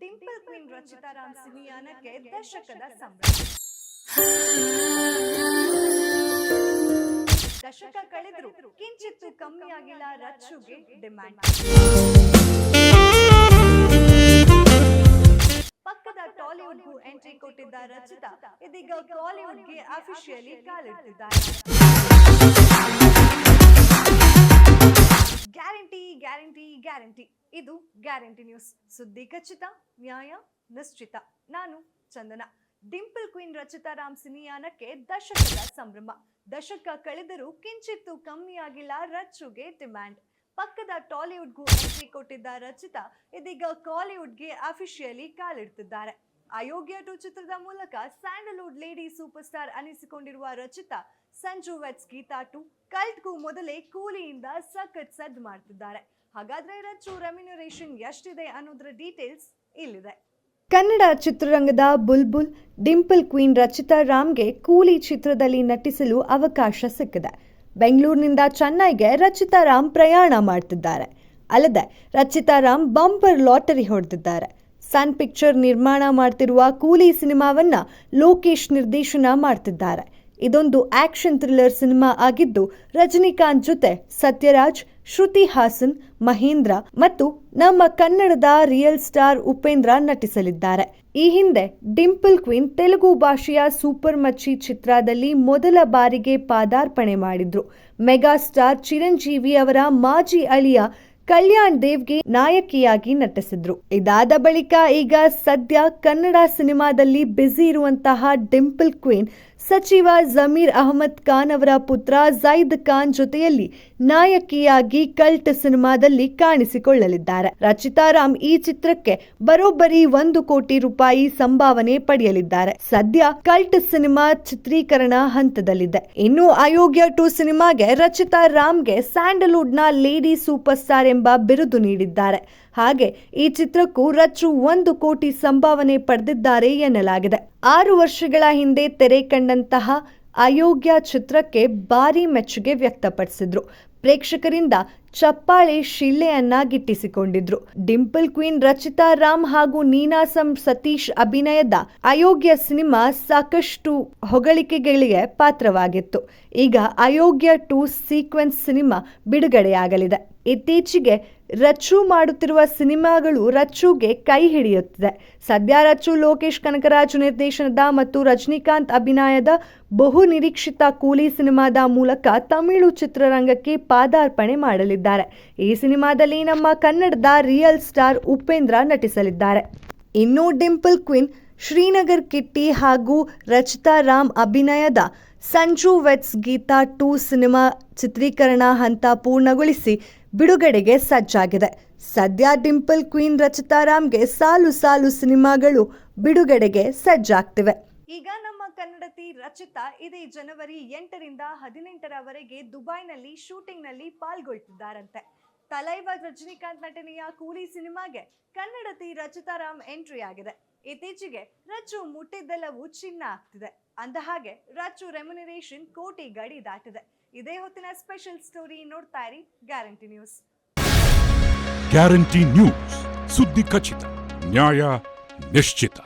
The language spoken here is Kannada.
ಡಿಂಪಲ್ ಕ್ವೀನ್ ರಚಿತಾ ರಾಮ್ ಸಿನಿಯಾನಕ್ಕೆ ದಶಕದ ಸಂಭ್ರಮ ದಶಕ ಕಳೆದ್ರು ಕಿಂಚಿತ್ತು ಕಮ್ಮಿ ಆಗಿಲ್ಲ ರಚ್ಚುಗೆ ಡಿಮ್ಯಾಂಡ್. ಪಕ್ಕದ ಟಾಲಿವುಡ್ಗೂ ಎಂಟ್ರಿ ಕೊಟ್ಟಿದ್ದ ರಚಿತಾ ಇದೀಗ ಕಾಲಿವುಡ್ಗೆ ಅಫಿಷಿಯಲಿ ಕಾಲಿಡ್ತಿದ್ದಾರೆ ಗ್ಯಾರಂಟಿ ಗ್ಯಾರಂಟಿ. ಇದು ಗ್ಯಾರಂಟಿ ನ್ಯೂಸ್. ಸುದ್ದಿ ಖಚಿತ, ನ್ಯಾಯ ನಿಶ್ಚಿತ. ನಾನು ಚಂದನ. ಡಿಂಪಲ್ ಕ್ವೀನ್ ರಚಿತಾ ರಾಮ್ ಸಿನಿಯಾನಕ್ಕೆ ದಶಕದ ಸಂಭ್ರಮ. ದಶಕ ಕಳೆದರೂ ಕಿಂಚಿತ್ತು ಕಮ್ಮಿಯಾಗಿಲ್ಲ ರಚ್ಚುಗೆ ಡಿಮ್ಯಾಂಡ್. ಪಕ್ಕದ ಟಾಲಿವುಡ್ಗೂ ಎಂಟ್ರಿ ಕೊಟ್ಟಿದ್ದ ರಚಿತಾ ಇದೀಗ ಕಾಲಿವುಡ್ಗೆ ಅಫಿಷಿಯಲಿ ಕಾಲಿಡ್ತಿದ್ದಾರೆ. ಅಯೋಗ್ಯ ಟು ಚಿತ್ರದ ಮೂಲಕ ಸ್ಯಾಂಡಲ್ವುಡ್ ಲೇಡಿ ಸೂಪರ್ ಸ್ಟಾರ್ ಅನಿಸಿಕೊಂಡಿರುವ ರಚಿತಾ ಸಂಜು ವೆಟ್ಸ್ ಗೀತಾ ಟು ಕಲ್ಟ್ಗೂ ಮೊದಲೇ ಕೂಲಿಯಿಂದ ಸಖತ್ ಸದ್ ಮಾಡ್ತಿದ್ದಾರೆ. ಹಾಗಾದ್ರೆ ರಚ್ಚು ರೆಮ್ಯುನರೇಷನ್ ಎಷ್ಟಿದೆ ಅನ್ನೋದ್ರ ಡೀಟೇಲ್ಸ್ ಇಲ್ಲಿದೆ. ಕನ್ನಡ ಚಿತ್ರರಂಗದ ಬುಲ್ಬುಲ್, ಡಿಂಪಲ್ ಕ್ವೀನ್ ರಚಿತಾ ರಾಮ್ಗೆ ಕೂಲಿ ಚಿತ್ರದಲ್ಲಿ ನಟಿಸಲು ಅವಕಾಶ ಸಿಕ್ಕಿದೆ. ಬೆಂಗಳೂರಿನಿಂದ ಚೆನ್ನೈಗೆ ರಚಿತಾ ರಾಮ್ ಪ್ರಯಾಣ ಮಾಡ್ತಿದ್ದಾರೆ. ಅಲ್ಲದೆ ರಚಿತಾ ರಾಮ್ ಬಂಪರ್ ಲಾಟರಿ ಹೊಡೆದಿದ್ದಾರೆ. ಸನ್ ಪಿಕ್ಚರ್ ನಿರ್ಮಾಣ ಮಾಡ್ತಿರುವ ಕೂಲಿ ಸಿನಿಮಾವನ್ನ ಲೋಕೇಶ್ ನಿರ್ದೇಶನ ಮಾಡ್ತಿದ್ದಾರೆ. ಇದೊಂದು ಆಕ್ಷನ್ ಥ್ರಿಲ್ಲರ್ ಸಿನಿಮಾ ಆಗಿದ್ದು ರಜನಿಕಾಂತ್ ಜೊತೆ ಸತ್ಯರಾಜ್ ಶ್ರುತಿ ಹಾಸನ್, ಮಹೇಂದ್ರ ಮತ್ತು ನಮ್ಮ ಕನ್ನಡದ ರಿಯಲ್ ಸ್ಟಾರ್ ಉಪೇಂದ್ರ ನಟಿಸಲಿದ್ದಾರೆ. ಈ ಹಿಂದೆ ಡಿಂಪಲ್ ಕ್ವೀನ್ ತೆಲುಗು ಭಾಷೆಯ ಸೂಪರ್ ಮಚ್ಚಿ ಚಿತ್ರದಲ್ಲಿ ಮೊದಲ ಬಾರಿಗೆ ಪಾದಾರ್ಪಣೆ ಮಾಡಿದ್ರು. ಮೆಗಾ ಸ್ಟಾರ್ ಚಿರಂಜೀವಿ ಅವರ ಮಾಜಿ ಅಳಿಯ ಕಲ್ಯಾಣ್ ದೇವ್ಗೆ ನಾಯಕಿಯಾಗಿ ನಟಿಸಿದ್ರು. ಇದಾದ ಬಳಿಕ ಈಗ ಸದ್ಯ ಕನ್ನಡ ಸಿನಿಮಾದಲ್ಲಿ ಬ್ಯುಸಿ ಇರುವಂತಹ ಡಿಂಪಲ್ ಕ್ವೀನ್ ಸಚಿವ ಜಮೀರ್ ಅಹಮದ್ ಖಾನ್ ಅವರ ಪುತ್ರ ಜೈದ್ ಖಾನ್ ಜೊತೆಯಲ್ಲಿ ನಾಯಕಿಯಾಗಿ ಕಲ್ಟ್ ಸಿನಿಮಾದಲ್ಲಿ ಕಾಣಿಸಿಕೊಳ್ಳಲಿದ್ದಾರೆ. ರಚಿತಾ ರಾಮ್ ಈ ಚಿತ್ರಕ್ಕೆ ಬರೋಬ್ಬರಿ ಒಂದು ಕೋಟಿ ರೂಪಾಯಿ ಸಂಭಾವನೆ ಪಡೆಯಲಿದ್ದಾರೆ. ಸದ್ಯ ಕಲ್ಟ್ ಸಿನಿಮಾ ಚಿತ್ರೀಕರಣ ಹಂತದಲ್ಲಿದೆ. ಇನ್ನು ಅಯೋಗ್ಯ ಟು ಸಿನಿಮಾಗೆ ರಚಿತಾ ರಾಮ್ಗೆ ಸ್ಯಾಂಡಲ್ವುಡ್ನ ಲೇಡಿ ಸೂಪರ್ ಸ್ಟಾರ್ ಎಂಬ ಬಿರುದು ನೀಡಿದ್ದಾರೆ. ಹಾಗೆ ಈ ಚಿತ್ರಕ್ಕೂ ರಚ್ಚು ಒಂದು ಕೋಟಿ ಸಂಭಾವನೆ ಪಡೆದಿದ್ದಾರೆ ಎನ್ನಲಾಗಿದೆ. ಆರು ವರ್ಷಗಳ ಹಿಂದೆ ತೆರೆ ಕಂಡಂತಹ ಅಯೋಗ್ಯ ಚಿತ್ರಕ್ಕೆ ಭಾರಿ ಮೆಚ್ಚುಗೆ ವ್ಯಕ್ತಪಡಿಸಿದ್ರು. ಪ್ರೇಕ್ಷಕರಿಂದ ಚಪ್ಪಾಳೆ ಶಿಲ್ಲೆಯನ್ನ ಗಿಟ್ಟಿಸಿಕೊಂಡಿದ್ರು ಡಿಂಪಲ್ ಕ್ವೀನ್, ರಚಿತಾ ರಾಮ್ ಹಾಗೂ ನೀನಾಸಂ ಸತೀಶ್ ಅಭಿನಯದ ಅಯೋಗ್ಯ ಸಿನಿಮಾ ಸಾಕಷ್ಟು ಹೊಗಳಿಕೆಗಳಿಗೆ ಪಾತ್ರವಾಗಿತ್ತು. ಈಗ ಅಯೋಗ್ಯ ಟು ಸೀಕ್ವೆನ್ಸ್ ಸಿನಿಮಾ ಬಿಡುಗಡೆಯಾಗಲಿದೆ. ಇತ್ತೀಚೆಗೆ ರಚ್ಚು ಮಾಡುತ್ತಿರುವ ಸಿನಿಮಾಗಳು ರಚ್ಚುಗೆ ಕೈ ಹಿಡಿಯುತ್ತಿದೆ. ಸದ್ಯ ರಚ್ಚು ಲೋಕೇಶ್ ಕನಕರಾಜು ನಿರ್ದೇಶನದ ಮತ್ತು ರಜನಿಕಾಂತ್ ಅಭಿನಯದ ಬಹು ನಿರೀಕ್ಷಿತ ಕೂಲಿ ಸಿನಿಮಾದ ಮೂಲಕ ತಮಿಳು ಚಿತ್ರರಂಗಕ್ಕೆ ಪಾದಾರ್ಪಣೆ ಮಾಡಲಿದ್ದಾರೆ. ಈ ಸಿನಿಮಾದಲ್ಲಿ ನಮ್ಮ ಕನ್ನಡದ ರಿಯಲ್ ಸ್ಟಾರ್ ಉಪೇಂದ್ರ ನಟಿಸಲಿದ್ದಾರೆ. ಇನ್ನು ಡಿಂಪಲ್ ಕ್ವೀನ್ ಶ್ರೀನಗರ್ ಕಿಟ್ಟಿ ಹಾಗೂ ರಚಿತಾ ರಾಮ್ ಅಭಿನಯದ Sanju weds Geetha two cinema ಚಿತ್ರೀಕರಣ ಹಂತ ಪೂರ್ಣಗೊಳಿಸಿ ಬಿಡುಗಡೆಗೆ ಸಜ್ಜಾಗಿದೆ. ಸದ್ಯ ಡಿಂಪಲ್ ಕ್ವೀನ್ ರಚಿತಾ ರಾಮ್ಗೆ ಸಾಲು ಸಾಲು ಸಿನಿಮಾಗಳು ಬಿಡುಗಡೆಗೆ ಸಜ್ಜಾಗ್ತಿವೆ. ಈಗ ನಮ್ಮ ಕನ್ನಡತಿ ರಚಿತಾ ಇದೇ ಜನವರಿ ಎಂಟರಿಂದ ಹದಿನೆಂಟರವರೆಗೆ ದುಬೈನಲ್ಲಿ ಶೂಟಿಂಗ್ನಲ್ಲಿ ಪಾಲ್ಗೊಳ್ತಿದ್ದಾರಂತೆ. ತಲೈವ ರಜನಿಕಾಂತ್ ನಟನೆಯ ಕೂಲಿ ಸಿನಿಮಾಗೆ ಕನ್ನಡತಿ ರಚಿತಾ ರಾಮ್ ಎಂಟ್ರಿ ಆಗಿದೆ ಇತ್ತೀಚೆಗೆ ರಚ್ಚು ಮುಟ್ಟಿದ್ದೆಲ್ಲವೂ ಚಿನ್ನ ಆಗ್ತಿದೆ. ಅಂದ ಹಾಗೆ ರಚ್ಚು ರೆಮ್ಯುನರೇಷನ್ ಕೋಟಿ ಗಡಿ ದಾಟಿದೆ. ಇದೇ ಹೊತ್ತಿನ ಸ್ಪೆಷಲ್ ಸ್ಟೋರಿ ನೋಡ್ತಾ ಇರಿ ಗ್ಯಾರಂಟಿ ನ್ಯೂಸ್ ಗ್ಯಾರಂಟಿ ನ್ಯೂಸ್ ಸುದ್ದಿ ಖಚಿತ, ನ್ಯಾಯ ನಿಶ್ಚಿತ.